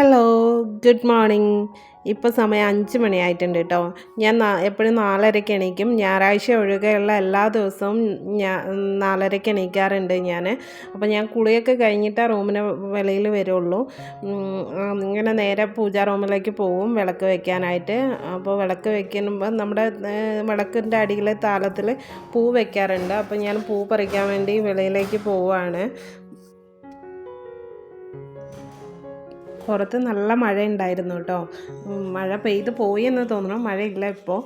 Hello good morning ഇപ്പോൾ സമയം അഞ്ച് മണിയായിട്ടുണ്ട് കേട്ടോ ഞാൻ എപ്പോഴും നാലരയ്ക്ക് എണീക്കും. ഞായറാഴ്ച ഒഴികെയുള്ള എല്ലാ ദിവസവും ഞാൻ നാലരയ്ക്ക് എണീക്കാറുണ്ട് ഞാൻ അപ്പോൾ ഞാൻ കുളിയൊക്കെ കഴിഞ്ഞിട്ട് റൂമിന് വെളിയിൽ വരുള്ളൂ. ഇങ്ങനെ നേരെ പൂജാ റൂമിലേക്ക് പോവും വിളക്ക് വെക്കാനായിട്ട്. അപ്പോൾ വിളക്ക് വെക്കുമ്പോൾ നമ്മുടെ വിളക്കിന്റെ അടിയിലെ താലത്തിൽ പൂ വെക്കാറുണ്ട്. അപ്പോൾ ഞാൻ പൂ പറിക്കാൻ വേണ്ടി വെളിയിലേക്ക് പോവുകയാണ് പുറത്ത് നല്ല മഴ ഉണ്ടായിരുന്നു കേട്ടോ മഴ പെയ്ത് പോയി എന്ന് തോന്നുന്നു. മഴയില്ല ഇപ്പോൾ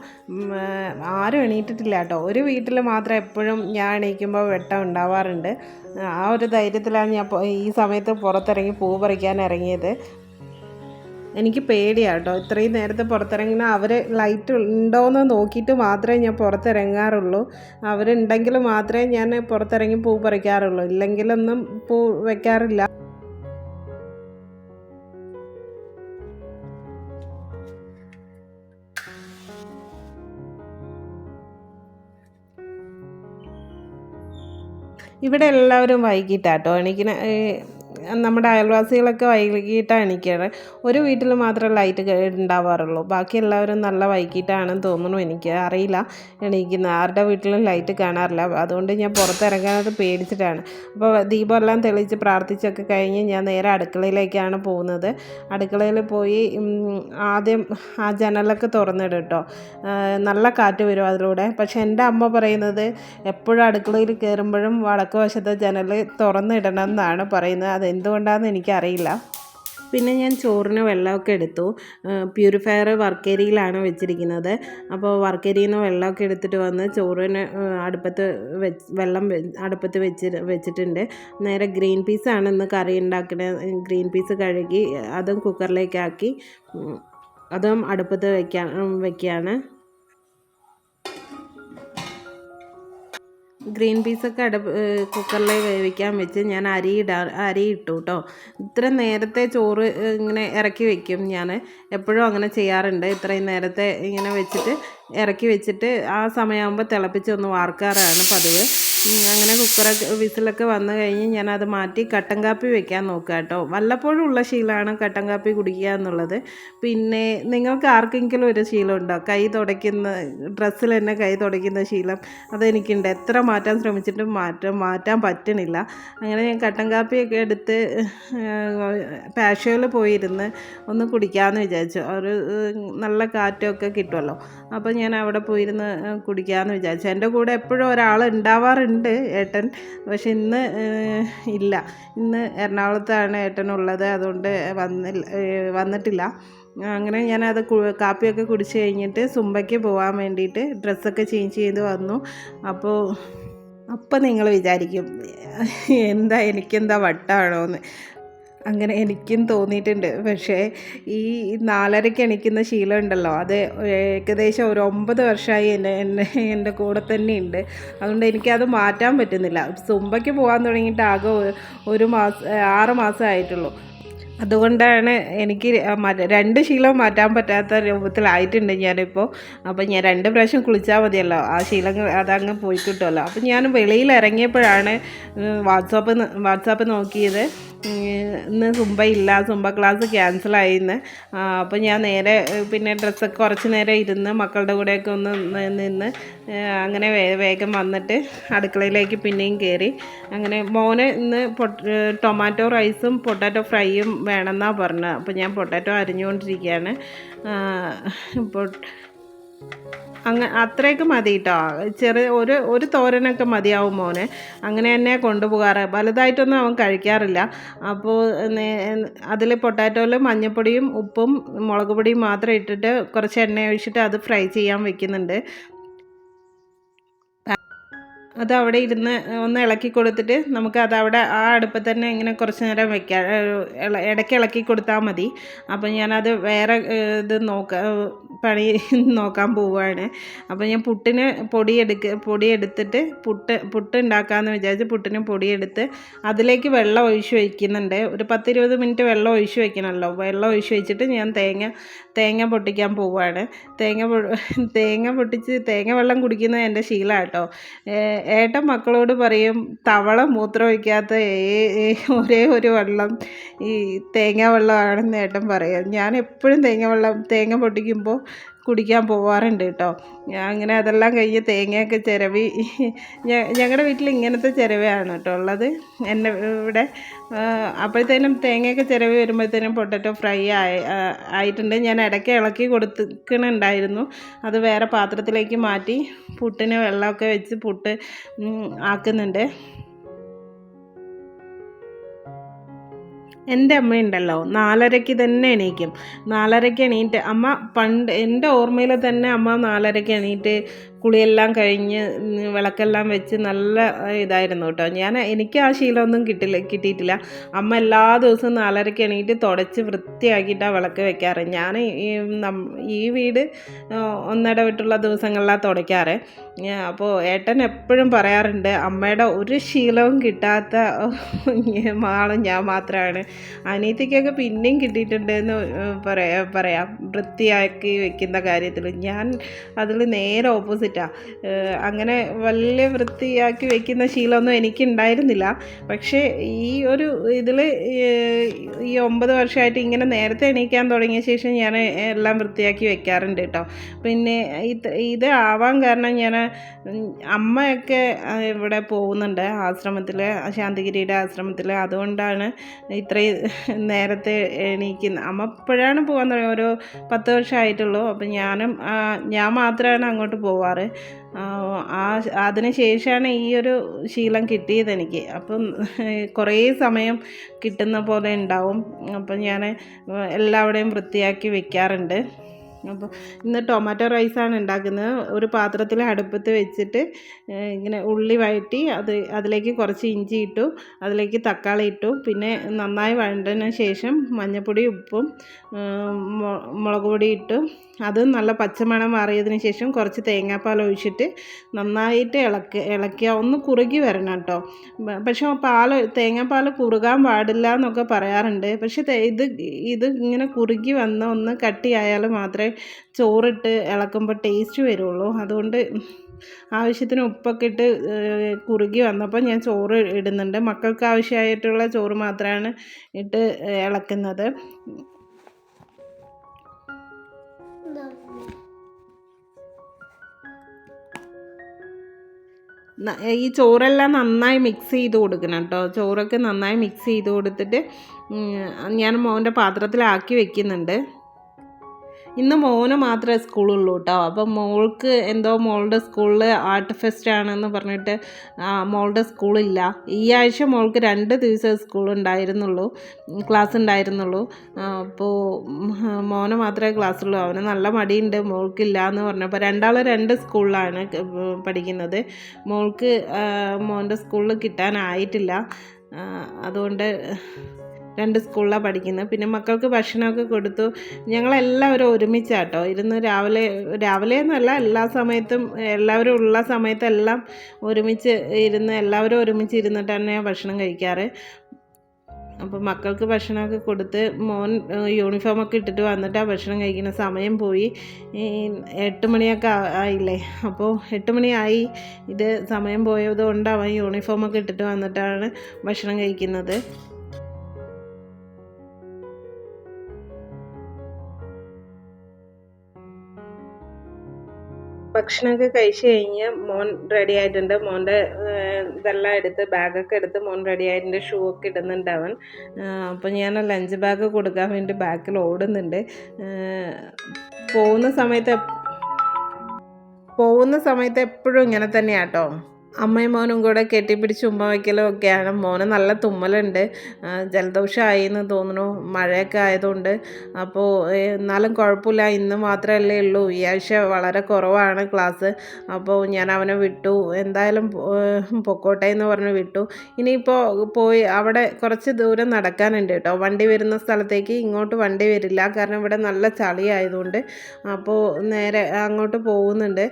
ആരും എണീറ്റിട്ടില്ല കേട്ടോ. ഒരു വീട്ടിൽ മാത്രം എപ്പോഴും ഞാൻ എണീക്കുമ്പോൾ വെട്ടം ഉണ്ടാവാറുണ്ട്. ആ ഒരു ധൈര്യത്തിലാണ് ഞാൻ ഈ സമയത്ത് പുറത്തിറങ്ങി പൂ പറിക്കാൻ ഇറങ്ങിയത്. എനിക്ക് പേടിയാണ് കേട്ടോ. ഇത്രയും നേരത്തെ പുറത്തിറങ്ങിയാൽ അവർ ലൈറ്റ് ഉണ്ടോയെന്ന് നോക്കിയിട്ട് മാത്രമേ ഞാൻ പുറത്തിറങ്ങാറുള്ളൂ. അവരുണ്ടെങ്കിൽ മാത്രമേ ഞാൻ പുറത്തിറങ്ങി പൂ പറിക്കാറുള്ളൂ. ഇല്ലെങ്കിലൊന്നും പൂ വെക്കാറില്ല. ഇവിടെ എല്ലാവരും വൈകിട്ടാട്ടോ. എണീക്കണ ഏഹ് നമ്മുടെ അയൽവാസികളൊക്കെ വൈകിട്ടാണ് എണീക്കാറ് ഒരു വീട്ടിൽ മാത്രം ലൈറ്റ് ഉണ്ടാവാറുള്ളൂ. ബാക്കി എല്ലാവരും നല്ല വൈകിട്ടാണെന്ന് തോന്നുന്നു. എനിക്ക് അറിയില്ല എണീക്കുന്ന ആരുടെ വീട്ടിലും ലൈറ്റ് കാണാറില്ല. അതുകൊണ്ട് ഞാൻ പുറത്തിറങ്ങാനത് പേടിച്ചിട്ടാണ്. അപ്പോൾ ദീപമെല്ലാം തെളിച്ച് പ്രാർത്ഥിച്ചൊക്കെ കഴിഞ്ഞ് ഞാൻ നേരെ അടുക്കളയിലേക്കാണ് പോകുന്നത്. അടുക്കളയിൽ പോയി ആദ്യം ആ ജനലൊക്കെ തുറന്നിടും കേട്ടോ നല്ല കാറ്റ് വരും അതിലൂടെ. പക്ഷെ എന്റെ അമ്മ പറയുന്നത് എപ്പോഴും അടുക്കളയിൽ കയറുമ്പോഴും വടക്ക് വശത്തെ ജനൽ തുറന്നിടണം എന്നാണ് പറയുന്നത്. അതെന്തുകൊണ്ടാണെന്ന് എനിക്കറിയില്ല. പിന്നെ ഞാൻ ചോറിന് വെള്ളമൊക്കെ എടുത്തു. പ്യൂരിഫയർ വർക്കേരിയിലാണ് വെച്ചിരിക്കുന്നത്. അപ്പോൾ വർക്കേരിയിൽ നിന്ന് വെള്ളമൊക്കെ എടുത്തിട്ട് വന്ന് ചോറിന് അടുപ്പത്ത് വെച്ച് വെള്ളം അടുപ്പത്ത് വെച്ച് വെച്ചിട്ടുണ്ട്. നേരെ ഗ്രീൻ പീസാണ് ഇന്ന് കറി ഉണ്ടാക്കുന്നത് ഗ്രീൻ പീസ് കഴുകി അതും കുക്കറിലേക്കാക്കി അതും അടുപ്പത്ത് വയ്ക്കാൻ വെക്കുകയാണ് ഗ്രീൻ പീസൊക്കെ അട കുക്കറിൽ വേവിക്കാൻ വെച്ച് ഞാൻ അരി ഇടാ അരി ഇട്ടു കേട്ടോ ഇത്ര നേരത്തെ ചോറ് ഇങ്ങനെ ഇറക്കി വെക്കും ഞാൻ. എപ്പോഴും അങ്ങനെ ചെയ്യാറുണ്ട്. ഇത്രയും നേരത്തെ ഇങ്ങനെ വെച്ചിട്ട് ഇറക്കി വെച്ചിട്ട് ആ സമയമാകുമ്പോൾ തിളപ്പിച്ചൊന്ന് വാർക്കാറാണ് പതിവ്. അങ്ങനെ കുക്കറൊക്കെ വിസിലൊക്കെ വന്നു കഴിഞ്ഞ് ഞാനത് മാറ്റി കട്ടൻ കാപ്പി വെക്കാൻ നോക്കുക കേട്ടോ വല്ലപ്പോഴും ഉള്ള ശീലമാണ് കട്ടൻ കാപ്പി കുടിക്കുക എന്നുള്ളത്. പിന്നെ നിങ്ങൾക്ക് ആർക്കെങ്കിലും ഒരു ശീലമുണ്ടോ? കൈ തുടയ്ക്കുന്ന ഡ്രസ്സിൽ തന്നെ കൈ തുടയ്ക്കുന്ന ശീലം അതെനിക്കുണ്ട്. എത്ര മാറ്റാൻ ശ്രമിച്ചിട്ടും മാറ്റം മാറ്റാൻ പറ്റണില്ല. അങ്ങനെ ഞാൻ കട്ടൻ കാപ്പിയൊക്കെ എടുത്ത് പാഷോയിൽ പോയിരുന്ന് ഒന്ന് കുടിക്കാമെന്ന് വിചാരിച്ചു. ഒരു നല്ല കാറ്റൊക്കെ കിട്ടുമല്ലോ അപ്പോൾ ഞാൻ അവിടെ പോയിരുന്ന് കുടിക്കാമെന്ന് വിചാരിച്ചു. എന്റെ കൂടെ എപ്പോഴും ഒരാൾ ഉണ്ടാവാറുണ്ട് ഏട്ടൻ. പക്ഷെ ഇന്ന് ഇല്ല. ഇന്ന് എറണാകുളത്താണ് ഏട്ടനുള്ളത്. അതുകൊണ്ട് വന്നില്ല വന്നിട്ടില്ല. അങ്ങനെ ഞാനത് കാപ്പിയൊക്കെ കുടിച്ച് കഴിഞ്ഞിട്ട് സുമ്പയ്ക്ക് പോകാൻ വേണ്ടിയിട്ട് ഡ്രസ്സൊക്കെ ചേഞ്ച് ചെയ്ത് വന്നു. അപ്പോൾ അപ്പം നിങ്ങൾ വിചാരിക്കും എന്താ എനിക്കെന്താ വട്ടാണോ എന്ന് അങ്ങനെ എനിക്കും തോന്നിയിട്ടുണ്ട്. പക്ഷേ ഈ നാലരയ്ക്ക് എണിക്കുന്ന ശീലം ഉണ്ടല്ലോ. അത് ഏകദേശം ഒരു ഒമ്പത് വർഷമായി എന്നെ എന്നെ എന്റെ കൂടെ തന്നെയുണ്ട്. അതുകൊണ്ട് എനിക്കത് മാറ്റാൻ പറ്റുന്നില്ല. സുമ്പയ്ക്ക് പോകാൻ തുടങ്ങിയിട്ട് ആകെ ഒരു മാസം ആറ് മാസമായിട്ടുള്ളൂ അതുകൊണ്ടാണ് എനിക്ക് രണ്ട് ശീലം മാറ്റാൻ പറ്റാത്ത രൂപത്തിലായിട്ടുണ്ട് ഞാനിപ്പോൾ. അപ്പോൾ ഞാൻ രണ്ട് പ്രാവശ്യം കുളിച്ചാൽ മതിയല്ലോ. ആ ശീലങ്ങൾ അതങ്ങ് പോയി കിട്ടുമല്ലോ. അപ്പോൾ ഞാൻ വെളിയിൽ ഇറങ്ങിയപ്പോഴാണ് വാട്സാപ്പ് വാട്സാപ്പ് നോക്കിയത്. ഇന്ന് സുംബ ഇല്ല. സുംബ ക്ലാസ് ക്യാൻസലായിന്ന് അപ്പോൾ ഞാൻ നേരെ പിന്നെ ഡ്രസ്സൊക്കെ കുറച്ച് നേരം ഇരുന്ന് മക്കളുടെ കൂടെയൊക്കെ ഒന്ന് നിന്ന് അങ്ങനെ വേഗം വന്നിട്ട് അടുക്കളയിലേക്ക് പിന്നെയും കയറി അങ്ങനെ മോന് ഇന്ന് ടൊമാറ്റോ റൈസും പൊട്ടാറ്റോ ഫ്രൈയും വേണമെന്നാണ് പറഞ്ഞത്. അപ്പോൾ ഞാൻ പൊട്ടാറ്റോ അരിഞ്ഞുകൊണ്ടിരിക്കുകയാണ്. ഇപ്പോൾ അങ്ങ അത്രയൊക്കെ മതി കേട്ടോ ചെറിയ ഒരു ഒരു തോരനൊക്കെ മതിയാവും മോന്. അങ്ങനെ തന്നെ കൊണ്ടുപോകാറ്. വലുതായിട്ടൊന്നും അവൻ കഴിക്കാറില്ല. അപ്പോൾ അതിൽ പൊട്ടാറ്റോയിൽ മഞ്ഞൾപ്പൊടിയും ഉപ്പും മുളക് പൊടിയും മാത്രം ഇട്ടിട്ട് കുറച്ച് എണ്ണ ഒഴിച്ചിട്ട് അത് ഫ്രൈ ചെയ്യാൻ വെക്കുന്നുണ്ട്. അത് അവിടെ ഇരുന്ന് ഒന്ന് ഇളക്കി കൊടുത്തിട്ട് നമുക്ക് അത് അവിടെ ആ അടുപ്പത്ത് തന്നെ ഇങ്ങനെ കുറച്ച് നേരം വെക്കാം ഇടയ്ക്ക് ഇളക്കി കൊടുത്താൽ മതി. അപ്പം ഞാനത് വേറെ ഇത് നോക്ക പണി നോക്കാൻ പോവുകയാണ് അപ്പോൾ ഞാൻ പുട്ടിന് പൊടി എടുക്ക പൊടി എടുത്തിട്ട് പുട്ട് പുട്ട് ഉണ്ടാക്കാമെന്ന് വിചാരിച്ച് പുട്ടിന് പൊടിയെടുത്ത് അതിലേക്ക് വെള്ളം ഒഴിച്ച് വയ്ക്കുന്നുണ്ട് ഒരു പത്തിരുപത് മിനിറ്റ് വെള്ളം ഒഴിച്ച് വയ്ക്കണമല്ലോ വെള്ളം ഒഴിച്ച് വെച്ചിട്ട് ഞാൻ തേങ്ങ തേങ്ങ പൊട്ടിക്കാൻ പോവുകയാണ് തേങ്ങ തേങ്ങ പൊട്ടിച്ച് തേങ്ങ വെള്ളം കുടിക്കുന്നത് എന്റെ ശീലമാണ് കേട്ടോ ഏട്ടൻ മക്കളോട് പറയും തവള മൂത്രം ഒഴിക്കാത്ത ഒരേ ഒരു വെള്ളം ഈ തേങ്ങ വെള്ളമാണെന്ന് ഏട്ടൻ പറയും. ഞാൻ എപ്പോഴും തേങ്ങ വെള്ളം തേങ്ങ പൊട്ടിക്കുമ്പോൾ കുടിക്കാൻ പോവാറുണ്ട് കേട്ടോ അങ്ങനെ അതെല്ലാം കഴിഞ്ഞ് തേങ്ങയൊക്കെ ചിരവി ഞങ്ങളുടെ വീട്ടിൽ ഇങ്ങനത്തെ ചിരവയാണ് കേട്ടോ ഉള്ളത്. എന്റെ ഇവിടെ അപ്പോഴത്തേനും തേങ്ങയൊക്കെ ചിരവി വരുമ്പോഴത്തേനും പൊട്ടറ്റോ ഫ്രൈ ആയി ആയിട്ടുണ്ട്. ഞാൻ ഇടയ്ക്ക് ഇളക്കി കൊടുത്തിക്കണുണ്ടായിരുന്നു. അത് വേറെ പാത്രത്തിലേക്ക് മാറ്റി പുട്ടിന് വെള്ളമൊക്കെ വെച്ച് പുട്ട് ആക്കുന്നുണ്ട്. എന്റെ അമ്മയുണ്ടല്ലോ നാലരയ്ക്ക് തന്നെ എണീക്കും. നാലരയ്ക്ക് എണീറ്റ് അമ്മ പണ്ട് എന്റെ ഓർമ്മയിൽ തന്നെ അമ്മ നാലരയ്ക്ക് എണീറ്റ് കുളിയെല്ലാം കഴിഞ്ഞ് വിളക്കെല്ലാം വെച്ച് നല്ല ഇതായിരുന്നു കേട്ടോ. ഞാൻ എനിക്ക് ആ ശീലമൊന്നും കിട്ടില്ല കിട്ടിയിട്ടില്ല. അമ്മ എല്ലാ ദിവസവും നാലരയ്ക്ക് എണീറ്റ് തുടച്ച് വൃത്തിയാക്കിയിട്ടാണ് വിളക്ക് വെക്കാറ്. ഞാൻ ഈ വീട് ഒന്നിടവിട്ടുള്ള ദിവസങ്ങളിലാണ് തുടയ്ക്കാറ്. അപ്പോൾ ഏട്ടൻ എപ്പോഴും പറയാറുണ്ട് അമ്മയുടെ ഒരു ശീലവും കിട്ടാത്ത ആളും ഞാൻ മാത്രമാണ് അനീതിക്കൊക്കെ പിന്നെയും കിട്ടിയിട്ടുണ്ട് എന്ന് പറയാ പറയാം. വൃത്തിയാക്കി വെക്കുന്ന കാര്യത്തിൽ ഞാൻ അതിൽ നേരെ ഓപ്പോസിറ്റാണ് അങ്ങനെ വലിയ വൃത്തിയാക്കി വെക്കുന്ന ശീലമൊന്നും എനിക്കുണ്ടായിരുന്നില്ല. പക്ഷേ ഈ ഒരു ഇതിൽ ഈ ഒമ്പത് വർഷമായിട്ട് ഇങ്ങനെ നേരത്തെ എണീക്കാൻ തുടങ്ങിയ ശേഷം ഞാൻ എല്ലാം വൃത്തിയാക്കി വെക്കാറുണ്ട് കേട്ടോ. പിന്നെ ഇത് ഇത് ആവാൻ കാരണം ഞാൻ അമ്മയൊക്കെ ഇവിടെ പോകുന്നുണ്ട് ആശ്രമത്തിൽ ശാന്തിഗിരിയുടെ ആശ്രമത്തിൽ അതുകൊണ്ടാണ് ഇത്രയും നേരത്തെ എണീക്കുന്നത് അമ്മ ഇപ്പോഴാണ് പോകാൻ തുടങ്ങിയത് ഒരു പത്ത് വർഷമായിട്ടുള്ളൂ. അപ്പം ഞാനും ഞാൻ മാത്രമാണ് അങ്ങോട്ട് പോവാറ്. ആ അതിന് ശേഷമാണ് ഈ ഒരു ശീലം കിട്ടിയത് എനിക്ക്. അപ്പം കുറേ സമയം കിട്ടുന്ന പോലെ ഉണ്ടാവും. അപ്പം ഞാൻ എല്ലാവിടെയും വൃത്തിയാക്കി വെക്കാറുണ്ട്. അപ്പോൾ ഇന്ന് ടൊമാറ്റോ റൈസാണ് ഉണ്ടാക്കുന്നത്. ഒരു പാത്രത്തിൽ അടുപ്പത്ത് വെച്ചിട്ട് ഇങ്ങനെ ഉള്ളി വഴറ്റി അത് അതിലേക്ക് കുറച്ച് ഇഞ്ചി ഇട്ടു അതിലേക്ക് തക്കാളി ഇട്ടു. പിന്നെ നന്നായി വഴണ്ടതിന് ശേഷം മഞ്ഞൾപ്പൊടി ഉപ്പും മുളക് പൊടി ഇട്ടു. അത് നല്ല പച്ചമണം മാറിയതിന് ശേഷം കുറച്ച് തേങ്ങാപ്പാൽ ഒഴിച്ചിട്ട് നന്നായിട്ട് ഇളക്കി ഇളക്കുക ഒന്ന് കുറുകി വരണം കേട്ടോ. പക്ഷേ പാൽ തേങ്ങാപ്പാൽ കുറുകാൻ പാടില്ല എന്നൊക്കെ പറയാറുണ്ട്. പക്ഷേ ഇത് ഇത് ഇങ്ങനെ കുറുകി വന്ന ഒന്ന് കട്ടിയായാൽ മാത്രമേ ചോറിട്ട് ഇളക്കുമ്പോൾ ടേസ്റ്റ് വരുള്ളൂ. അതുകൊണ്ട് ആവശ്യത്തിന് ഉപ്പൊക്കെ ഇട്ട് കുറുകി വന്നപ്പോൾ ഞാൻ ചോറ് ഇടുന്നുണ്ട്. മക്കൾക്ക് ആവശ്യമായിട്ടുള്ള ചോറ് മാത്രമാണ് ഇട്ട് ഇളക്കുന്നത്. ഈ ചോറെല്ലാം നന്നായി മിക്സ് ചെയ്ത് കൊടുക്കണം കേട്ടോ. ചോറൊക്കെ നന്നായി മിക്സ് ചെയ്ത് കൊടുത്തിട്ട് ഞാൻ മോന്റെ പാത്രത്തിലാക്കി വെക്കുന്നുണ്ട്. ഇന്ന് മോന് മാത്രമേ സ്കൂളുള്ളൂ കേട്ടോ അപ്പം മോൾക്ക് എന്തോ മോളുടെ സ്കൂളിൽ ആർട്ട് ഫെസ്റ്റ് ആണെന്ന് പറഞ്ഞിട്ട് മോളുടെ സ്കൂളില്ല. ഈ ആഴ്ച മോൾക്ക് രണ്ട് ദിവസം സ്കൂൾ ഉണ്ടായിരുന്നുള്ളൂ ക്ലാസ് ഉണ്ടായിരുന്നുള്ളൂ. അപ്പോൾ മോന് മാത്രമേ ക്ലാസ്സുള്ളൂ. അവന് നല്ല മടിയുണ്ട് മോൾക്കില്ല എന്ന് പറഞ്ഞപ്പോൾ രണ്ടാൾ രണ്ട് സ്കൂളിലാണ് പഠിക്കുന്നത്. മോൾക്ക് മോന്റെ സ്കൂളിൽ കിട്ടാനായിട്ടില്ല. അതുകൊണ്ട് രണ്ട് സ്കൂളിലാണ് പഠിക്കുന്നത്. പിന്നെ മക്കൾക്ക് ഭക്ഷണമൊക്കെ കൊടുത്തു. ഞങ്ങളെല്ലാവരും ഒരുമിച്ചാട്ടോ. ഇരുന്ന് രാവിലെ രാവിലെ എന്നല്ല എല്ലാ സമയത്തും എല്ലാവരും ഉള്ള സമയത്തെല്ലാം ഒരുമിച്ച് ഇരുന്ന് എല്ലാവരും ഒരുമിച്ച് ഇരുന്നിട്ട് തന്നെ ഭക്ഷണം കഴിക്കാറ്. അപ്പോൾ മക്കൾക്ക് ഭക്ഷണമൊക്കെ കൊടുത്ത് മോൻ യൂണിഫോമൊക്കെ ഇട്ടിട്ട് വന്നിട്ട് ആ ഭക്ഷണം കഴിക്കുന്ന സമയം പോയി. എട്ട് മണിയൊക്കെ ആയില്ലേ? അപ്പോൾ എട്ട് മണിയായി. ഇത് സമയം പോയത് കൊണ്ട് അവൻ യൂണിഫോമൊക്കെ ഇട്ടിട്ട് വന്നിട്ടാണ് ഭക്ഷണം കഴിക്കുന്നത്. ഭക്ഷണമൊക്കെ കഴിച്ച് കഴിഞ്ഞ് മോൻ റെഡി ആയിട്ടുണ്ട്. മോന്റെ ഇതെല്ലാം എടുത്ത് ബാഗൊക്കെ എടുത്ത് മോൻ റെഡി ആയിട്ടുണ്ട്. ഷൂ ഒക്കെ ഇടുന്നുണ്ട് അവൻ. അപ്പോൾ ഞാൻ ലഞ്ച് ബാഗ് കൊടുക്കാൻ വേണ്ടി ബാക്കിൽ ഓടുന്നുണ്ട്. പോകുന്ന സമയത്ത് പോകുന്ന സമയത്ത് എപ്പോഴും ഇങ്ങനെ തന്നെയാട്ടോ. അമ്മയും മോനും കൂടെ കെട്ടിപ്പിടിച്ച് ഉമ്മ വയ്ക്കലും ഒക്കെയാണ്. മോന് നല്ല തുമ്മലുണ്ട്. ജലദോഷമായി എന്ന് തോന്നുന്നു. മഴയൊക്കെ ആയതുകൊണ്ട്. അപ്പോൾ എന്നാലും കുഴപ്പമില്ല. ഇന്ന് മാത്രമല്ലേ ഉള്ളൂ. ഈ ആഴ്ച വളരെ കുറവാണ് ക്ലാസ്. അപ്പോൾ ഞാൻ അവനെ വിട്ടു. എന്തായാലും പൊക്കോട്ടെ എന്ന് പറഞ്ഞ് വിട്ടു. ഇനിയിപ്പോൾ പോയി അവിടെ കുറച്ച് ദൂരം നടക്കാനുണ്ട് കേട്ടോ. വണ്ടി വരുന്ന സ്ഥലത്തേക്ക് ഇങ്ങോട്ട് വണ്ടി വരില്ല. കാരണം ഇവിടെ നല്ല ചളി ആയതുകൊണ്ട്. അപ്പോൾ നേരെ അങ്ങോട്ട് പോകുന്നുണ്ട്.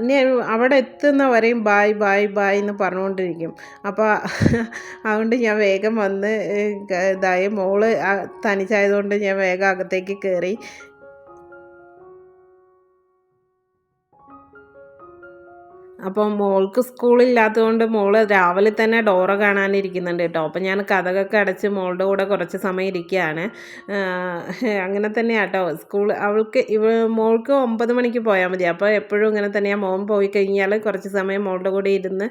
ഇനി അവിടെ എത്തുന്ന എത്തുന്നവരെയും ബായ് ബായ് ബായ് ബായ് എന്ന് പറഞ്ഞുകൊണ്ടിരിക്കും. അപ്പോൾ അതുകൊണ്ട് ഞാൻ വേഗം വന്ന് ഇതായി. മോൾ തനിച്ചായതുകൊണ്ട് ഞാൻ വേഗം അകത്തേക്ക് കയറി അപ്പോൾ മോൾക്ക് സ്കൂളില്ലാത്തതുകൊണ്ട് മോൾ രാവിലെ തന്നെ ഡോറ കാണാനിരിക്കുന്നുണ്ട് കേട്ടോ. അപ്പോൾ ഞാൻ കഥകൊക്കെ അടച്ച് മോളുടെ കൂടെ കുറച്ച് സമയം ഇരിക്കുകയാണ്. അങ്ങനെ തന്നെയാണ് കേട്ടോ. സ്കൂൾ അവൾക്ക് ഇവ മോൾക്ക് ഒമ്പത് മണിക്ക് പോയാൽ മതി. അപ്പോൾ എപ്പോഴും ഇങ്ങനെ തന്നെയാണ് മോൻ പോയി കഴിഞ്ഞാൽ കുറച്ച് സമയം മോളുടെ കൂടെ ഇരുന്ന്